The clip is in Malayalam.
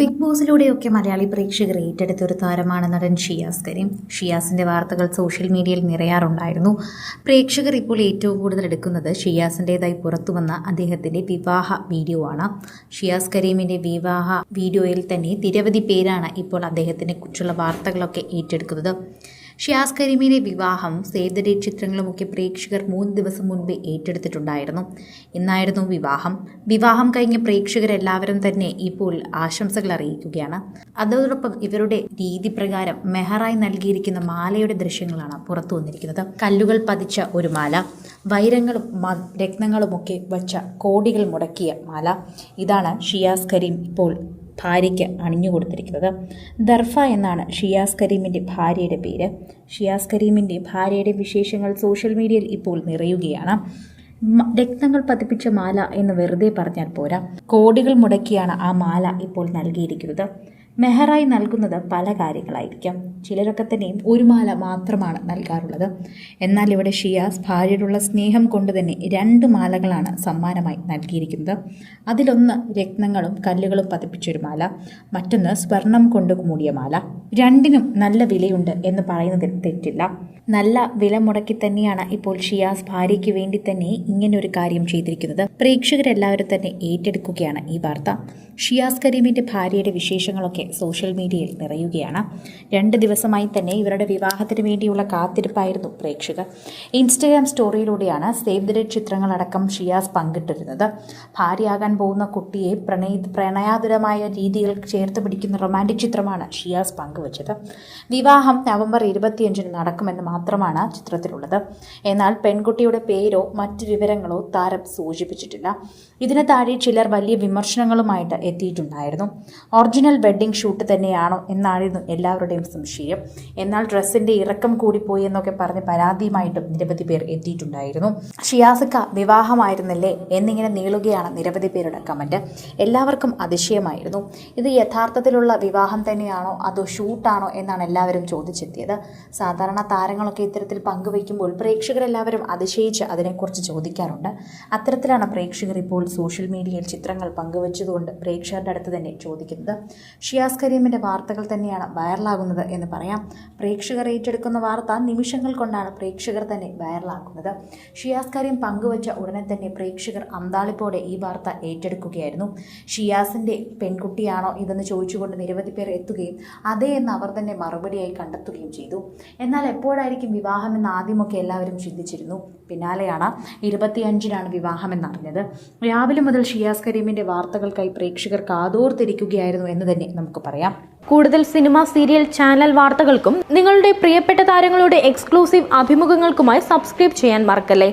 ബിഗ് ബോസിലൂടെയൊക്കെ മലയാളി പ്രേക്ഷകർ ഏറ്റെടുത്ത ഒരു താരമാണ് നടൻ ഷിയാസ് കരീം. ഷിയാസിന്റെ വാർത്തകൾ സോഷ്യൽ മീഡിയയിൽ നിറയാറുണ്ടായിരുന്നു. പ്രേക്ഷകർ ഇപ്പോൾ ഏറ്റവും കൂടുതൽ എടുക്കുന്നത് ഷിയാസിന്റെതായി പുറത്തുവന്ന അദ്ദേഹത്തിന്റെ വിവാഹ വീഡിയോ ആണ്. ഷിയാസ് കരീമിന്റെ വിവാഹ വീഡിയോയിൽ തന്നെ നിരവധി പേരാണ് ഇപ്പോൾ അദ്ദേഹത്തിനെ കുറിച്ചുള്ള വാർത്തകളൊക്കെ ഏറ്റെടുക്കുന്നത്. ഷിയാസ് കരീമിന്റെ വിവാഹം സേവ് ദ ഡേറ്റ് ചിത്രങ്ങളുമൊക്കെ പ്രേക്ഷകർ മൂന്ന് ദിവസം മുൻപേ ഏറ്റെടുത്തിട്ടുണ്ടായിരുന്നു. ഇന്നായിരുന്നു വിവാഹം. വിവാഹം കഴിഞ്ഞ പ്രേക്ഷകരെല്ലാവരും തന്നെ ഇപ്പോൾ ആശംസകൾ അറിയിക്കുകയാണ്. അതോടൊപ്പം ഇവരുടെ രീതി പ്രകാരം മെഹറായി നൽകിയിരിക്കുന്ന മാലയുടെ ദൃശ്യങ്ങളാണ് പുറത്തു വന്നിരിക്കുന്നത്. കല്ലുകൾ പതിച്ച ഒരു മാല വൈരങ്ങളും രത്നങ്ങളുമൊക്കെ വച്ച കോടികൾ മുടക്കിയ മാല. ഇതാണ് ഷിയാസ് കരീം ഇപ്പോൾ ഭാര്യയ്ക്ക് അണിഞ്ഞു കൊടുത്തിരിക്കുന്നത്. ദർഫ എന്നാണ് ഷിയാസ് കരീമിന്റെ ഭാര്യയുടെ പേര്. ഷിയാസ് കരീമിന്റെ ഭാര്യയുടെ വിശേഷങ്ങൾ സോഷ്യൽ മീഡിയയിൽ ഇപ്പോൾ നിറയുകയാണ്. രക്തങ്ങൾ പതിപ്പിച്ച മാല എന്ന് വെറുതെ പറഞ്ഞാൽ പോരാ. കോടികൾ മുടക്കിയാണ് ആ മാല ഇപ്പോൾ നൽകിയിരിക്കുന്നത്. മെഹറായി നൽകുന്നത് പല കാര്യങ്ങളായിരിക്കാം. ചിലരൊക്കെ തന്നെയും ഒരു മാല മാത്രമാണ് നൽകാറുള്ളത്. എന്നാൽ ഇവിടെ ഷിയാസ് ഭാര്യയോടുള്ള സ്നേഹം കൊണ്ട് തന്നെ രണ്ട് മാലകളാണ് സമ്മാനമായി നൽകിയിരിക്കുന്നത്. അതിലൊന്ന് രത്നങ്ങളും കല്ലുകളും പതിപ്പിച്ചൊരു മാല മറ്റൊന്ന് സ്വർണം കൊണ്ട് മൂടിയ മാല. രണ്ടിനും നല്ല വിലയുണ്ട് എന്ന് പറയുന്നതിൽ തെറ്റില്ല. നല്ല വില മുടക്കി തന്നെയാണ് ഇപ്പോൾ ഷിയാസ് ഭാര്യയ്ക്ക് വേണ്ടി തന്നെ ഇങ്ങനെ ഒരു കാര്യം ചെയ്തിരിക്കുന്നത്. പ്രേക്ഷകരെല്ലാവരും തന്നെ ഏറ്റെടുക്കുകയാണ് ഈ വാർത്ത. ഷിയാസ് കരീമിന്റെ ഭാര്യയുടെ വിശേഷങ്ങളൊക്കെ സോഷ്യൽ മീഡിയയിൽ നിറയുകയാണ്. രണ്ട് ദിവസമായി തന്നെ ഇവരുടെ വിവാഹത്തിന് വേണ്ടിയുള്ള കാത്തിരിപ്പായിരുന്നു പ്രേക്ഷകർ. ഇൻസ്റ്റഗ്രാം സ്റ്റോറിയിലൂടെയാണ് സേവ് ദ ഡേറ്റ് ചിത്രങ്ങളടക്കം ഷിയാസ് പങ്കിട്ടിരുന്നത്. ഭാര്യയാകാൻ പോകുന്ന കുട്ടിയെ പ്രണയ പ്രണയാതുരമായ രീതിയിൽ ചേർത്ത് പിടിക്കുന്ന റൊമാന്റിക് ചിത്രമാണ് ഷിയാസ് പങ്കുവച്ചത്. വിവാഹം നവംബർ ഇരുപത്തിയഞ്ചിന് നടക്കുമെന്ന് മാത്രമാണ് ചിത്രത്തിലുള്ളത്. എന്നാൽ പെൺകുട്ടിയുടെ പേരോ മറ്റ് വിവരങ്ങളോ താരം സൂചിപ്പിച്ചിട്ടില്ല. ഇതിന് താഴെ ചിലർ വലിയ വിമർശനങ്ങളുമായിട്ട് എത്തിയിട്ടുണ്ടായിരുന്നു. ഒറിജിനൽ വെഡ്ഡിംഗ് ഷൂട്ട് തന്നെയാണോ എന്നായിരുന്നു എല്ലാവരുടെയും സംശയം. എന്നാൽ ഡ്രസ്സിന്റെ ഇറക്കം കൂടിപ്പോയി എന്നൊക്കെ പറഞ്ഞ് പരാതിയുമായിട്ടും നിരവധി പേർ എത്തിയിട്ടുണ്ടായിരുന്നു. ഷിയാസിക്ക വിവാഹമായിരുന്നില്ലേ എന്നിങ്ങനെ നീളുകയാണ് നിരവധി പേരുടെ കമന്റ്. എല്ലാവർക്കും അതിശയമായിരുന്നു. ഇത് യഥാർത്ഥത്തിലുള്ള വിവാഹം തന്നെയാണോ അതോ ഷൂട്ടാണോ എന്നാണ് എല്ലാവരും ചോദിച്ചെത്തിയത്. സാധാരണ താരങ്ങളൊക്കെ ഇത്തരത്തിൽ പങ്കുവയ്ക്കുമ്പോൾ പ്രേക്ഷകരെല്ലാവരും അതിശയിച്ച് അതിനെക്കുറിച്ച് ചോദിക്കാറുണ്ട്. അത്തരത്തിലാണ് പ്രേക്ഷകർ ഇപ്പോൾ സോഷ്യൽ മീഡിയയിൽ ചിത്രങ്ങൾ പങ്കുവച്ചതുകൊണ്ട് പ്രേക്ഷകരുടെ അടുത്ത് തന്നെ ചോദിക്കുന്നത്. ഷിയാസ് കരീമിന്റെ വാർത്തകൾ തന്നെയാണ് വൈറലാകുന്നത് എന്ന് പറയാം. പ്രേക്ഷകർ ഏറ്റെടുക്കുന്ന വാർത്ത നിമിഷങ്ങൾ കൊണ്ടാണ് പ്രേക്ഷകർ തന്നെ വൈറലാക്കുന്നത് ഷിയാസ് കരീം പങ്കുവച്ച ഉടനെ തന്നെ പ്രേക്ഷകർ അന്താളിപ്പോടെ ഈ വാർത്ത ഏറ്റെടുക്കുകയായിരുന്നു. ഷിയാസിന്റെ പെൺകുട്ടിയാണോ ഇതെന്ന് ചോദിച്ചുകൊണ്ട് നിരവധി പേർ എത്തുകയും അതേ എന്ന് അവർ തന്നെ മറുപടിയായി കണ്ടെത്തുകയും ചെയ്തു. എന്നാൽ എപ്പോഴായിരിക്കും വിവാഹമെന്ന് ആദ്യമൊക്കെ എല്ലാവരും ചിന്തിച്ചിരുന്നു. പിന്നാലെയാണ് ഇരുപത്തിയഞ്ചിനാണ് വിവാഹമെന്നറിഞ്ഞത്. രാവിലെ മുതൽ ഷിയാസ് കരീമിന്റെ വാർത്തകൾക്കായി പ്രേക്ഷകർ കാതോർത്തിരിക്കുകയായിരുന്നു എന്ന് തന്നെ നമുക്ക് പറയാം. കൂടുതൽ സിനിമ സീരിയൽ ചാനൽ വാർത്തകൾക്കും നിങ്ങളുടെ പ്രിയപ്പെട്ട താരങ്ങളുടെ എക്സ്ക്ലൂസീവ് അഭിമുഖങ്ങൾക്കുമായി സബ്സ്ക്രൈബ് ചെയ്യാൻ മറക്കല്ലേ?